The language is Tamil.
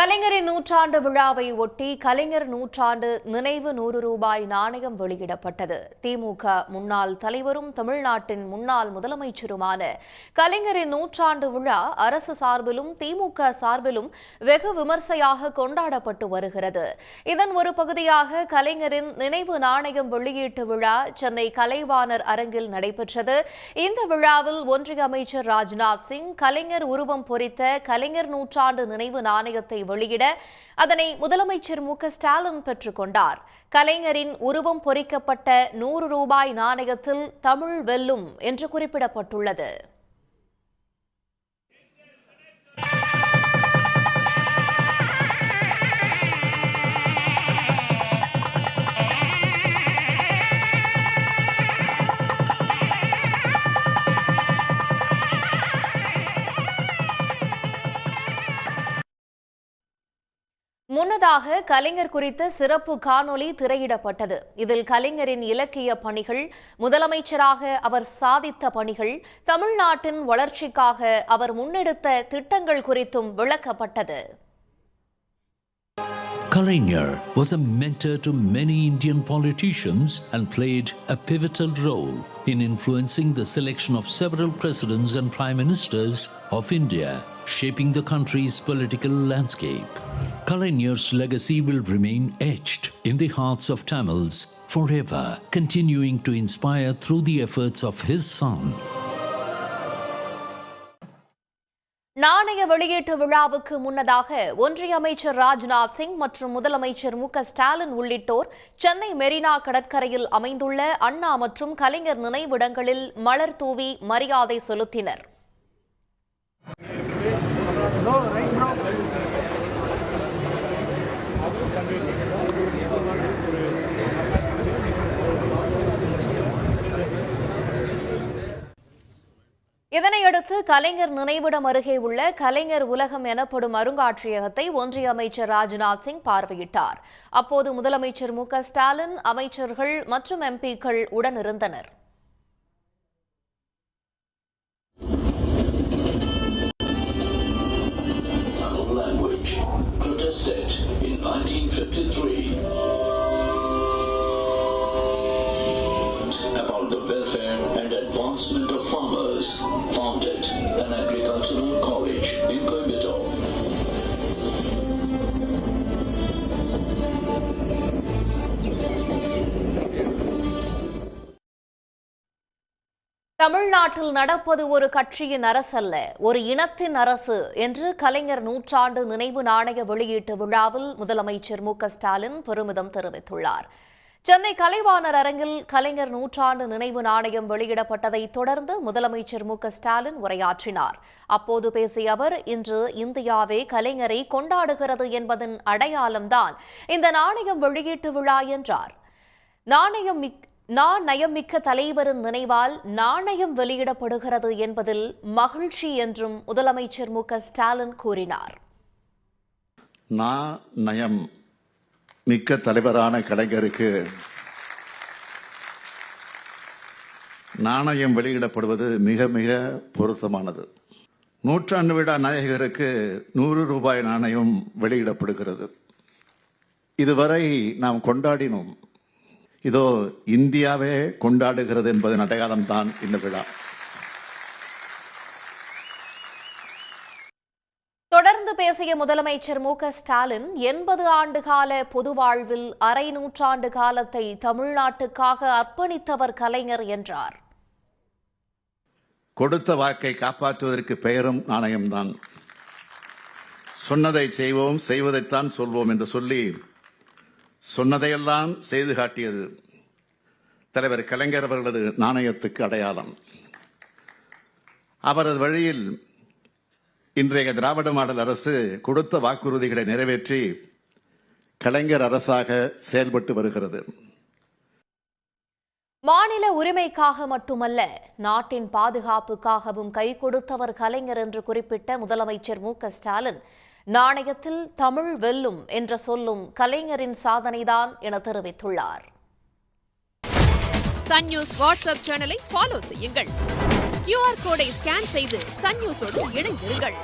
கலைஞரின் நூற்றாண்டு விழாவை ஒட்டி கலைஞர் நூற்றாண்டு நினைவு நூறு ரூபாய் நாணயம் வெளியிடப்பட்டது. திமுக முன்னாள் தலைவரும் தமிழ்நாட்டின் முன்னாள் முதலமைச்சருமான கலைஞரின் நூற்றாண்டு விழா அரசு சார்பிலும் திமுக சார்பிலும் வெகு விமர்சையாக கொண்டாடப்பட்டு வருகிறது. இதன் ஒரு பகுதியாக கலைஞரின் நினைவு நாணயம் வெளியீட்டு விழா சென்னை கலைவாணர் அரங்கில் நடைபெற்றது. இந்த விழாவில் ஒன்றிய அமைச்சர் ராஜ்நாத் சிங் கலைஞர் உருவம் பொறித்த கலைஞர் நூற்றாண்டு நினைவு நாணயத்தை வெளியிட அதனை முதலமைச்சர் மு ஸ்டாலின் பெற்றுக்கொண்டார் கலைஞரின் உருவம் பொறிக்கப்பட்ட நூறு ரூபாய் நாணயத்தில் தமிழ் வெல்லும் என்று குறிப்பிடப்பட்டுள்ளது. முன்னதாக கலைஞர் குறித்த சிறப்பு காணொளி திரையிடப்பட்டது. இதில் கலைஞரின் இலக்கிய பணிகள் முதலமைச்சராக அவர் சாதித்த பணிகள் தமிழ்நாட்டின் வளர்ச்சிக்காக அவர் முன்னெடுத்த திட்டங்கள் குறித்தும் விளக்கப்பட்டது. Kalaignar was a mentor to many Indian politicians and played a pivotal role in influencing the selection of several presidents and prime ministers of India, shaping the country's political landscape. Kalaignar's legacy will remain etched in the hearts of Tamils forever, continuing to inspire through the efforts of his son. நாணய வெளியீட்டு விழாவுக்கு முன்னதாக ஒன்றிய அமைச்சர் ராஜ்நாத் சிங் மற்றும் முதலமைச்சர் மு ஸ்டாலின் உள்ளிட்டோர் சென்னை மெரினா கடற்கரையில் அமைந்துள்ள அண்ணா மற்றும் கலைஞர் நினைவிடங்களில் மலர் தூவி மரியாதை செலுத்தினர். இதனையடுத்து கலைஞர் நினைவிடம் அருகே உள்ள கலைஞர் உலகம் எனப்படும் அருங்காட்சியகத்தை ஒன்றிய அமைச்சர் ராஜ்நாத் சிங் பார்வையிட்டார். அப்போது முதலமைச்சர் மு க ஸ்டாலின் அமைச்சர்கள் மற்றும் எம்பிக்கள் உடனிருந்தனர். Advancement of farmers, founded an agricultural college in Coimbatore. தமிழ்நாட்டில் நடப்பது ஒரு கட்சியின் அரசல்ல ஒரு இனத்தின் அரசு என்று கலைஞர் நூற்றாண்டு நினைவு நாணய வெளியீட்டு விழாவில் முதலமைச்சர் மு ஸ்டாலின் பெருமிதம் தெரிவித்துள்ளார் சென்னை கலைவாணர் அரங்கில் கலைஞர் நூற்றாண்டு நினைவு நாணயம் வெளியிடப்பட்டதை தொடர்ந்து முதலமைச்சர் மு ஸ்டாலின் உரையாற்றினார். அப்போது பேசிய அவர் இன்று இந்தியாவே கலைஞரை கொண்டாடுகிறது என்பதன் அடையாளம்தான் இந்த நாணயம் வெளியீட்டு விழா என்றார். நாணயம் மிக் நான் தலைவரின் நினைவால் நாணயம் வெளியிடப்படுகிறது என்பதில் மகிழ்ச்சி என்றும் முதலமைச்சர் மு ஸ்டாலின் கூறினார். மிக்க தலைவரான கலைஞருக்கு நாணயம் வெளியிடப்படுவது மிக மிக பொருத்தமானது. நூற்றாண்டு விழா நாயகருக்கு நூறு ரூபாய் நாணயம் வெளியிடப்படுகிறது. இதுவரை நாம் கொண்டாடினோம். இதோ இந்தியாவே கொண்டாடுகிறது என்பதன் அடையாளம்தான் இந்த விழா தொடர்ந்து பேசிய முதலமைச்சர் மு க ஸ்டாலின் எண்பது ஆண்டுகால பொது வாழ்வில் அரை நூற்றாண்டு காலத்தை தமிழ்நாட்டுக்காக அர்ப்பணித்தவர் கலைஞர் என்றார். கொடுத்த வாக்கை காப்பாற்றுவதற்கு பெயரும் நாணயம்தான். சொன்னதை செய்வோம் செய்வதைத்தான் சொல்வோம் என்று சொல்லி சொன்னதையெல்லாம் செய்து காட்டியது தலைவர் கலைஞர் அவர்களது நாணயத்துக்கு அடையாளம். அவரது வழியில் இன்றைய திராவிட மாடல் அரசு கொடுத்த வாக்குறுதிகளை நிறைவேற்றி கலைஞர் அரசாக செயல்பட்டு வருகிறது. மாநில உரிமைக்காக மட்டுமல்ல நாட்டின் பாதுகாப்புக்காகவும் கை கொடுத்தவர் கலைஞர் என்று குறிப்பிட்ட முதலமைச்சர் மு க ஸ்டாலின் நாணயத்தில் தமிழ் வெல்லும் என்ற சொல்லும் கலைஞரின் சாதனைதான் என தெரிவித்துள்ளார். சன் நியூஸ் வாட்ஸ்அப் சேனலை ஃபாலோ செய்யுங்கள். கியூஆர் கோடை ஸ்கேன் செய்து சன் நியூஸோடு இணைந்திருங்கள்.